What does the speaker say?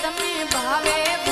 તમે ભાવે